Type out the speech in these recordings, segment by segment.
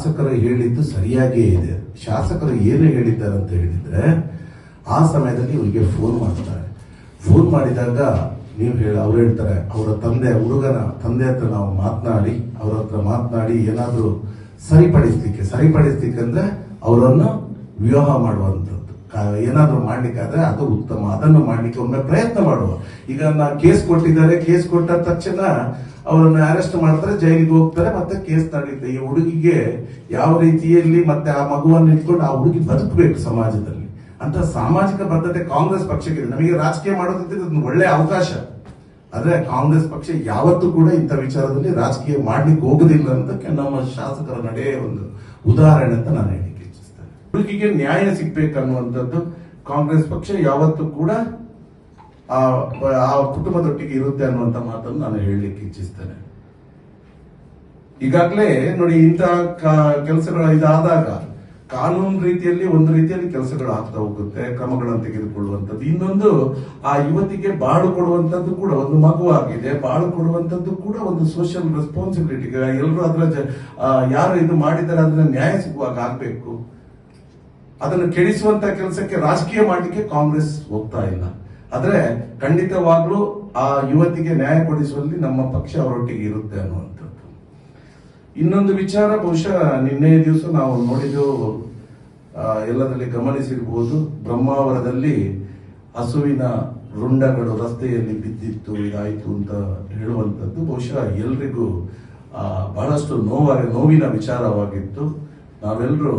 ಶಾಸಕರು ಹೇಳಿದ್ದು ಸರಿಯಾಗಿಯೇ ಇದೆ. ಶಾಸಕರು ಏನು ಹೇಳಿದ್ದಾರೆ ಅಂತ ಹೇಳಿದ್ರೆ, ಆ ಸಮಯದಲ್ಲಿ ಇವರಿಗೆ ಫೋನ್ ಮಾಡ್ತಾರೆ. ಫೋನ್ ಮಾಡಿದಾಗ ನೀವು ಹೇಳಿ, ಅವ್ರು ಹೇಳ್ತಾರೆ, ಅವರ ತಂದೆ, ಹುಡುಗನ ತಂದೆ ಹತ್ರ ನಾವು ಮಾತನಾಡಿ, ಅವ್ರ ಹತ್ರ ಮಾತನಾಡಿ ಏನಾದರೂ ಸರಿಪಡಿಸ್ಲಿಕ್ಕೆ ಸರಿಪಡಿಸ್ಲಿಕ್ಕೆ ಅಂದ್ರೆ ಅವರನ್ನು ವಿವಾಹ ಮಾಡುವಂಥದ್ದು. ಏನಾದರೂ ಮಾಡ್ಲಿಕ್ಕಾದ್ರೆ ಅದು ಉತ್ತಮ. ಅದನ್ನು ಮಾಡ್ಲಿಕ್ಕೆ ಒಮ್ಮೆ ಪ್ರಯತ್ನ ಮಾಡುವ. ಈಗ ನಾ ಕೇಸ್ ಕೊಟ್ಟಿದ್ದಾರೆ, ಕೇಸ್ ಕೊಟ್ಟ ತಕ್ಷಣ ಅವರನ್ನು ಅರೆಸ್ಟ್ ಮಾಡ್ತಾರೆ, ಜೈಲಿಗೆ ಹೋಗ್ತಾರೆ, ಮತ್ತೆ ಕೇಸ್ ನಡೆಯುತ್ತೆ ಈ ಹುಡುಗಿಗೆ ಯಾವ ರೀತಿಯಲ್ಲಿ ಮತ್ತೆ ಆ ಮಗುವನ್ನು ಇಟ್ಕೊಂಡು ಆ ಹುಡುಗಿ ಬದುಕಬೇಕು ಸಮಾಜದಲ್ಲಿ? ಅಂತ ಸಾಮಾಜಿಕ ಬದ್ಧತೆ ಕಾಂಗ್ರೆಸ್ ಪಕ್ಷಕ್ಕೆ ನಮಗೆ ರಾಜಕೀಯ ಮಾಡೋದಿದ್ರೆ ಒಂದು ಒಳ್ಳೆ ಅವಕಾಶ. ಆದ್ರೆ ಕಾಂಗ್ರೆಸ್ ಪಕ್ಷ ಯಾವತ್ತೂ ಕೂಡ ಇಂಥ ವಿಚಾರದಲ್ಲಿ ರಾಜಕೀಯ ಮಾಡ್ಲಿಕ್ಕೆ ಹೋಗುದಿಲ್ಲ ಅಂತ ನಮ್ಮ ಶಾಸಕರ ನಡೆ ಒಂದು ಉದಾಹರಣೆ ಅಂತ ನಾನು ಹೇಳಿಕ್ಕೆ ಇಚ್ಛಿಸ್ತೇನೆ. ಹುಡುಗಿಗೆ ನ್ಯಾಯ ಸಿಗ್ಬೇಕನ್ನುವಂಥದ್ದು ಕಾಂಗ್ರೆಸ್ ಪಕ್ಷ ಯಾವತ್ತೂ ಕೂಡ ಆ ಆ ಕುಟುಂಬದೊಟ್ಟಿಗೆ ಇರುತ್ತೆ ಅನ್ನುವಂಥ ಮಾತನ್ನು ನಾನು ಹೇಳಲಿಕ್ಕೆ ಇಚ್ಛಿಸ್ತೇನೆ. ಈಗಾಗಲೇ ನೋಡಿ ಇಂತಹ ಕೆಲಸಗಳು ಇದಾದಾಗ ಕಾನೂನು ರೀತಿಯಲ್ಲಿ ಒಂದು ರೀತಿಯಲ್ಲಿ ಕೆಲಸಗಳು ಆಗ್ತಾ ಹೋಗುತ್ತೆ, ಕ್ರಮಗಳನ್ನು ತೆಗೆದುಕೊಳ್ಳುವಂಥದ್ದು. ಇನ್ನೊಂದು, ಆ ಯುವತಿಗೆ ಬಾಳು ಕೊಡುವಂಥದ್ದು ಕೂಡ ಒಂದು ಮಗು ಆಗಿದೆ ಬಾಳು ಕೊಡುವಂಥದ್ದು ಕೂಡ ಒಂದು ಸೋಷಿಯಲ್ ರೆಸ್ಪಾನ್ಸಿಬಿಲಿಟಿ ಎಲ್ಲರೂ ಅದರ ಯಾರು ಇದು ಮಾಡಿದ್ದಾರೆ ಅದನ್ನ ನ್ಯಾಯ ಸಿಗುವಾಗ ಆಗ್ಬೇಕು. ಅದನ್ನು ಕೆಡಿಸುವಂತ ಕೆಲಸಕ್ಕೆ ರಾಜಕೀಯ ಮಾಡಲಿಕ್ಕೆ ಕಾಂಗ್ರೆಸ್ ಹೋಗ್ತಾ ಇಲ್ಲ. ಆದ್ರೆ ಖಂಡಿತವಾಗ್ಲೂ ಆ ಯುವತಿಗೆ ನ್ಯಾಯ ಕೊಡಿಸುವಲ್ಲಿ ನಮ್ಮ ಪಕ್ಷ ಅವರೊಟ್ಟಿಗೆ ಇರುತ್ತೆ ಅನ್ನುವಂಥದ್ದು. ಇನ್ನೊಂದು ವಿಚಾರ, ಬಹುಶಃ ನಿನ್ನೆ ದಿವಸ ನಾವು ನೋಡಿದ್ದು ಎಲ್ಲದಲ್ಲಿ ಗಮನಿಸಿರ್ಬೋದು, ಬ್ರಹ್ಮಾವರದಲ್ಲಿ ಹಸುವಿನ ರುಂಡಗಳು ರಸ್ತೆಯಲ್ಲಿ ಬಿದ್ದಿತ್ತು, ಇದಾಯಿತು ಅಂತ ಹೇಳುವಂಥದ್ದು. ಬಹುಶಃ ಎಲ್ರಿಗೂ ಬಹಳಷ್ಟು ನೋವ ನೋವಿನ ವಿಚಾರವಾಗಿತ್ತು. ನಾವೆಲ್ಲರೂ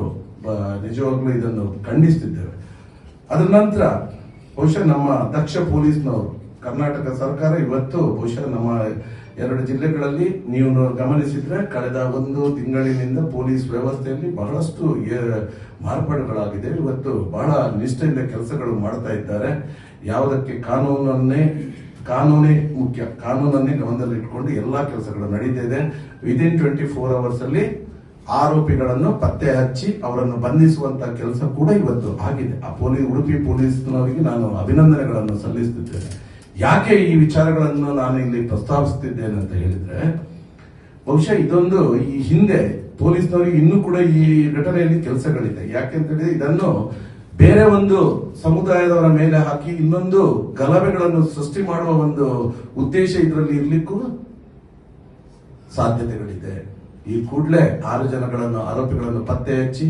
ನಿಜವಾಗ್ಲೂ ಇದನ್ನು ಖಂಡಿಸ್ತಿದ್ದೇವೆ. ಅದರ ನಂತರ ಬಹುಶಃ ನಮ್ಮ ದಕ್ಷ ಪೊಲೀಸ್ನವರು, ಕರ್ನಾಟಕ ಸರ್ಕಾರ ಇವತ್ತು ಬಹುಶಃ ನಮ್ಮ ಎರಡು ಜಿಲ್ಲೆಗಳಲ್ಲಿ ನೀವು ಗಮನಿಸಿದ್ರೆ ಕಳೆದ ಒಂದು ತಿಂಗಳಿನಿಂದ ಪೊಲೀಸ್ ವ್ಯವಸ್ಥೆಯಲ್ಲಿ ಬಹಳಷ್ಟು ಮಾರ್ಪಾಡುಗಳಾಗಿದೆ. ಇವತ್ತು ಬಹಳ ನಿಷ್ಠೆಯಿಂದ ಕೆಲಸಗಳು ಮಾಡ್ತಾ ಇದ್ದಾರೆ. ಯಾವುದಕ್ಕೆ ಕಾನೂನನ್ನೇ, ಕಾನೂನೇ ಮುಖ್ಯ, ಕಾನೂನನ್ನೇ ಗಮನದಲ್ಲಿ ಇಟ್ಕೊಂಡು ಎಲ್ಲಾ ಕೆಲಸಗಳು ನಡೀತಾ ಇದೆ. ವಿದಿನ್ ಟ್ವೆಂಟಿ ಫೋರ್ ಅವರ್ಸ್ ಅಲ್ಲಿ ಆರೋಪಿಗಳನ್ನು ಪತ್ತೆ ಹಚ್ಚಿ ಅವರನ್ನು ಬಂಧಿಸುವಂತ ಕೆಲಸ ಕೂಡ ಇವತ್ತು ಆಗಿದೆ. ಆ ಪೊಲೀಸ್ ಉಡುಪಿ ಪೊಲೀಸ್ನವರಿಗೆ ನಾನು ಅಭಿನಂದನೆಗಳನ್ನು ಸಲ್ಲಿಸುತ್ತಿದ್ದೇನೆ. ಯಾಕೆ ಈ ವಿಚಾರಗಳನ್ನು ನಾನು ಇಲ್ಲಿ ಪ್ರಸ್ತಾವಿಸುತ್ತಿದ್ದೇನೆ ಅಂತ ಹೇಳಿದ್ರೆ, ಬಹುಶಃ ಇದೊಂದು ಈ ಹಿಂದೆ ಪೊಲೀಸ್ನವರಿಗೆ ಇನ್ನೂ ಕೂಡ ಈ ಘಟನೆಯಲ್ಲಿ ಕೆಲಸಗಳಿದೆ. ಯಾಕೆಂತೇಳಿದ್ರೆ ಇದನ್ನು ಬೇರೆ ಒಂದು ಸಮುದಾಯದವರ ಮೇಲೆ ಹಾಕಿ ಇನ್ನೊಂದು ಗಲಭೆಗಳನ್ನು ಸೃಷ್ಟಿ ಮಾಡುವ ಒಂದು ಉದ್ದೇಶ ಇದರಲ್ಲಿ ಇರ್ಲಿಕ್ಕೂ ಸಾಧ್ಯತೆಗಳಿದೆ. ಈ ಕೂಡಲೇ ಆರು ಜನಗಳನ್ನು, ಆರೋಪಿಗಳನ್ನು ಪತ್ತೆ ಹಚ್ಚಿ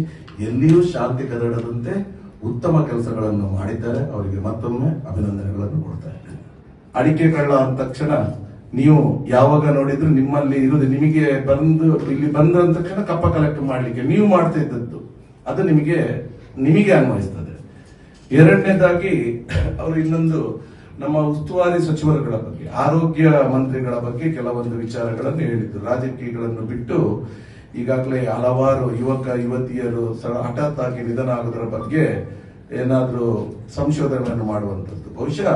ಎಲ್ಲಿಯೂ ಶಾಂತಿ ಕದಡದಂತೆ ಉತ್ತಮ ಕೆಲಸಗಳನ್ನು ಮಾಡಿದ್ದಾರೆ. ಅವರಿಗೆ ಮತ್ತೊಮ್ಮೆ ಅಭಿನಂದನೆಗಳನ್ನು ಕೊಡ್ತಾ ಇದ್ದೇನೆ. ಅಡಿಕೆ ಕಳ್ಳ ಅಂದ ತಕ್ಷಣ ನೀವು ಯಾವಾಗ ನೋಡಿದ್ರು ನಿಮ್ಮಲ್ಲಿ ಇರುವುದು, ನಿಮಗೆ ಬಂದು, ಇಲ್ಲಿ ಬಂದ ತಕ್ಷಣ ಕಪ್ಪ ಕಲೆಕ್ಟ್ ಮಾಡಲಿಕ್ಕೆ ನೀವು ಮಾಡ್ತಾ ಇದ್ದದ್ದು. ಅದು ನಿಮಗೆ ನಿಮಗೆ ಅನ್ವಯಿಸ್ತದೆ. ಎರಡನೇದಾಗಿ, ಅವರು ಇನ್ನೊಂದು ನಮ್ಮ ಉಸ್ತುವಾರಿ ಸಚಿವರುಗಳ ಬಗ್ಗೆ, ಆರೋಗ್ಯ ಮಂತ್ರಿಗಳ ಬಗ್ಗೆ ಕೆಲವೊಂದು ವಿಚಾರಗಳನ್ನು ಹೇಳಿದ್ರು ರಾಜಕೀಯಗಳನ್ನು ಬಿಟ್ಟು ಈಗಾಗಲೇ ಹಲವಾರು ಯುವಕ, ಯುವತಿಯರು ಹಠಾತ್ ಆಗಿ ನಿಧನ ಆಗೋದರ ಬಗ್ಗೆ ಏನಾದರೂ ಸಂಶೋಧನೆಗಳನ್ನು ಮಾಡುವಂಥದ್ದು. ಬಹುಶಃ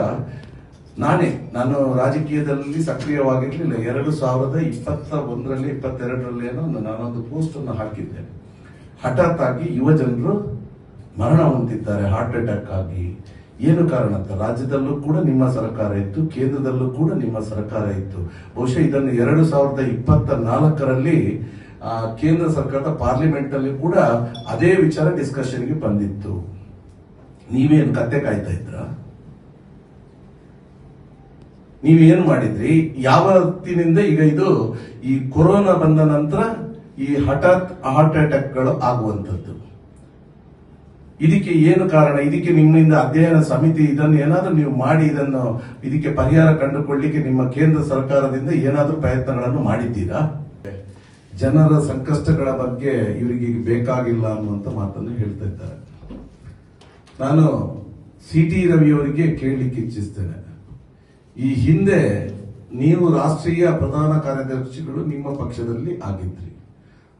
ನಾನೇ, ನಾನು ರಾಜಕೀಯದಲ್ಲಿ ಸಕ್ರಿಯವಾಗಿರಲಿಲ್ಲ. ಎರಡು ಸಾವಿರದ ಇಪ್ಪತ್ತ ಒಂದರಲ್ಲಿ ಇಪ್ಪತ್ತೆರಡರಲ್ಲಿ ಏನೋ ಒಂದು ನಾನೊಂದು ಪೋಸ್ಟ್ ಅನ್ನು ಹಾಕಿದ್ದೆ. ಹಠಾತ್ ಆಗಿ ಯುವ ಜನರು ಮರಣ ಹೊಂದಿದ್ದಾರೆ. ಹಾರ್ಟ್ ಅಟ್ಯಾಕ್ ಆಗಿ. ಏನು ಕಾರಣ ಅಂತ? ರಾಜ್ಯದಲ್ಲೂ ಕೂಡ ನಿಮ್ಮ ಸರ್ಕಾರ ಇತ್ತು, ಕೇಂದ್ರದಲ್ಲೂ ಕೂಡ ನಿಮ್ಮ ಸರ್ಕಾರ ಇತ್ತು. ಬಹುಶಃ ಇದನ್ನು ಎರಡು ಸಾವಿರದ ಇಪ್ಪತ್ತ ನಾಲ್ಕರಲ್ಲಿ ಕೇಂದ್ರ ಸರ್ಕಾರದ ಪಾರ್ಲಿಮೆಂಟ್ ಅಲ್ಲಿ ಕೂಡ ಅದೇ ವಿಚಾರ ಡಿಸ್ಕಷನ್ಗೆ ಬಂದಿತ್ತು. ನೀವೇನು ಕತೆ ಕಾಯ್ತಾ ಇದ್ರ? ನೀವೇನು ಮಾಡಿದ್ರಿ? ಯಾವತ್ತಿನಿಂದ ಈಗ ಇದು ಈ ಕೊರೋನಾ ಬಂದ ನಂತರ ಈ ಹಠಾತ್ ಹಾರ್ಟ್ ಅಟ್ಯಾಕ್ಗಳು ಆಗುವಂಥದ್ದು? ಇದಕ್ಕೆ ಏನು ಕಾರಣ? ಇದಕ್ಕೆ ನಿಮ್ಮಿಂದ ಅಧ್ಯಯನ ಸಮಿತಿ ಇದನ್ನು ಏನಾದರೂ ನೀವು ಮಾಡಿ ಇದನ್ನು ಇದಕ್ಕೆ ಪರಿಹಾರ ಕಂಡುಕೊಳ್ಳಿಕ್ಕೆ ನಿಮ್ಮ ಕೇಂದ್ರ ಸರ್ಕಾರದಿಂದ ಏನಾದರೂ ಪ್ರಯತ್ನಗಳನ್ನು ಮಾಡಿದ್ದೀರಾ? ಜನರ ಸಂಕಷ್ಟಗಳ ಬಗ್ಗೆ ಇವರಿಗೆ ಬೇಕಾಗಿಲ್ಲ ಅನ್ನುವಂಥ ಮಾತನ್ನು ಹೇಳ್ತಾ ಇದ್ದಾರೆ. ನಾನು ಸಿ ಟಿ ರವಿಯವರಿಗೆ ಕೇಳಲಿಕ್ಕೆ ಇಚ್ಛಿಸ್ತೇನೆ. ಈ ಹಿಂದೆ ನೀವು ರಾಷ್ಟ್ರೀಯ ಪ್ರಧಾನ ಕಾರ್ಯದರ್ಶಿಗಳು ನಿಮ್ಮ ಪಕ್ಷದಲ್ಲಿ ಆಗಿದ್ರಿ.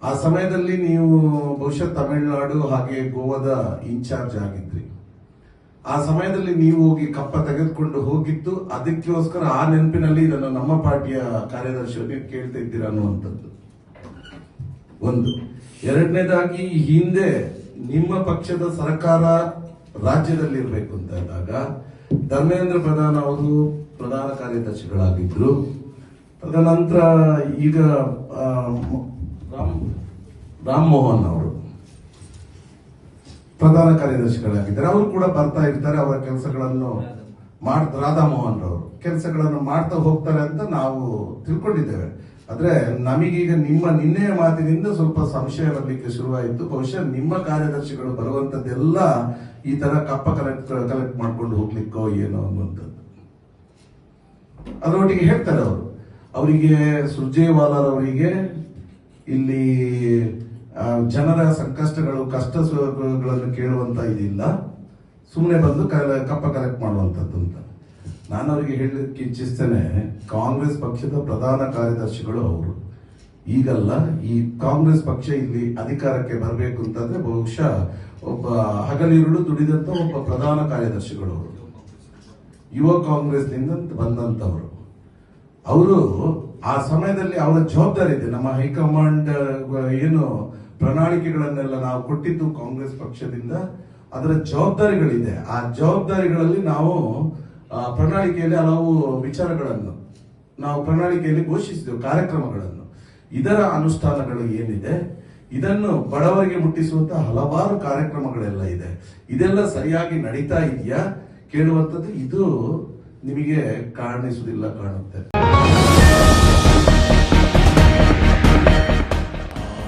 ಆ ಸಮಯದಲ್ಲಿ ನೀವು ಬಹುಶಃ ತಮಿಳುನಾಡು ಹಾಗೆ ಗೋವಾದ ಇನ್ಚಾರ್ಜ್ ಆಗಿದ್ರಿ. ಆ ಸಮಯದಲ್ಲಿ ನೀವು ಹೋಗಿ ಕಪ್ಪ ತೆಗೆದುಕೊಂಡು ಹೋಗಿದ್ದು, ಅದಕ್ಕೋಸ್ಕರ ಆ ನೆನಪಿನಲ್ಲಿ ಇದನ್ನು ನಮ್ಮ ಪಾರ್ಟಿಯ ಕಾರ್ಯದರ್ಶಿಯವರಿಗೆ ಕೇಳ್ತಾ ಇದ್ದೀರಾ ಅನ್ನುವಂಥದ್ದು. ಒಂದು. ಎರಡನೇದಾಗಿ ಹಿಂದೆ ನಿಮ್ಮ ಪಕ್ಷದ ಸರ್ಕಾರ ರಾಜ್ಯದಲ್ಲಿ ಇರಬೇಕು ಅಂತ ಇದ್ದಾಗ ಧರ್ಮೇಂದ್ರ ಪ್ರಧಾನ್ ಅವರು ಪ್ರಧಾನ ಕಾರ್ಯದರ್ಶಿಗಳಾಗಿದ್ರು. ತದನಂತರ ಈಗ ರಾಮ್ ರಾಮ್ ಮೋಹನ್ ಅವರು ಪ್ರಧಾನ ಕಾರ್ಯದರ್ಶಿಗಳಾಗಿದ್ದಾರೆ. ಅವರು ಕೂಡ ಬರ್ತಾ ಇರ್ತಾರೆ. ಅವರ ಕೆಲಸಗಳನ್ನು ಮಾಡ್ ರಾಧಾಮೋಹನ್ ಮೋಹನ್ ರವರು ಕೆಲಸಗಳನ್ನು ಮಾಡ್ತಾ ಹೋಗ್ತಾರೆ ಅಂತ ನಾವು ತಿಳ್ಕೊಂಡಿದ್ದೇವೆ. ಆದ್ರೆ ನಮಗೀಗ ನಿಮ್ಮ ನಿನ್ನೆಯ ಮಾತಿನಿಂದ ಸ್ವಲ್ಪ ಸಂಶಯ ಬರಲಿಕ್ಕೆ ಶುರುವಾಯಿತು. ಬಹುಶಃ ನಿಮ್ಮ ಕಾರ್ಯದರ್ಶಿಗಳು ಬರುವಂತದ್ದೆಲ್ಲ ಈ ತರ ಕಪ್ಪ ಕಲೆಕ್ಟ್ ಕಲೆಕ್ಟ್ ಮಾಡ್ಕೊಂಡು ಹೋಗ್ಲಿಕ್ಕೋ ಏನೋ ಅನ್ನುವಂಥದ್ದು. ಅದರೊಟ್ಟಿಗೆ ಹೇಳ್ತಾರೆ ಅವರು. ಅವರಿಗೆ ಸುರ್ಜೇವಾಲರ್ ಅವರಿಗೆ ಇಲ್ಲಿ ಜನರ ಸಂಕಷ್ಟಗಳು ಕಷ್ಟ ಸುಖಗಳನ್ನು ಕೇಳುವಂತ ಇದಿಲ್ಲ. ಸುಮ್ಮನೆ ಬಂದು ಕಪ್ಪ ಕಲೆಕ್ಟ್ ಮಾಡುವಂಥದ್ದು ಅಂತ. ನಾನು ಅವರಿಗೆ ಹೇಳಲಿಕ್ಕೆ ಇಚ್ಛಿಸ್ತೇನೆ, ಕಾಂಗ್ರೆಸ್ ಪಕ್ಷದ ಪ್ರಧಾನ ಕಾರ್ಯದರ್ಶಿಗಳು ಅವರು. ಈಗಲ್ಲ, ಈ ಕಾಂಗ್ರೆಸ್ ಪಕ್ಷ ಇಲ್ಲಿ ಅಧಿಕಾರಕ್ಕೆ ಬರಬೇಕು ಅಂತಂದ್ರೆ ಬಹುಶಃ ಒಬ್ಬ ಹಗಲಿರುಳು ದುಡಿದಂತ ಒಬ್ಬ ಪ್ರಧಾನ ಕಾರ್ಯದರ್ಶಿಗಳು ಅವರು. ಯುವ ಕಾಂಗ್ರೆಸ್ನಿಂದ ಬಂದಂತವರು. ಅವರು ಆ ಸಮಯದಲ್ಲಿ ಅವರ ಜವಾಬ್ದಾರಿ ಇದೆ. ನಮ್ಮ ಹೈಕಮಾಂಡ್, ಏನು ಪ್ರಣಾಳಿಕೆಗಳನ್ನೆಲ್ಲ ನಾವು ಕೊಟ್ಟಿದ್ದು ಕಾಂಗ್ರೆಸ್ ಪಕ್ಷದಿಂದ. ಅದರ ಜವಾಬ್ದಾರಿಗಳಿದೆ. ಆ ಜವಾಬ್ದಾರಿಗಳಲ್ಲಿ ನಾವು ಪ್ರಣಾಳಿಕೆಯಲ್ಲಿ ಹಲವು ವಿಚಾರಗಳನ್ನು, ನಾವು ಪ್ರಣಾಳಿಕೆಯಲ್ಲಿ ಘೋಷಿಸಿದೆವು, ಕಾರ್ಯಕ್ರಮಗಳನ್ನು. ಇದರ ಅನುಷ್ಠಾನಗಳು ಏನಿದೆ? ಇದನ್ನು ಬಡವರಿಗೆ ಮುಟ್ಟಿಸುವಂತಹ ಹಲವಾರು ಕಾರ್ಯಕ್ರಮಗಳೆಲ್ಲ ಇದೆ. ಇದೆಲ್ಲ ಸರಿಯಾಗಿ ನಡೀತಾ ಇದೆಯಾ? ಕೇಳುವಂಥದ್ದು ಇದು ನಿಮಗೆ ಕಾಣಿಸುವುದಿಲ್ಲ, ಕಾಣುತ್ತೆ.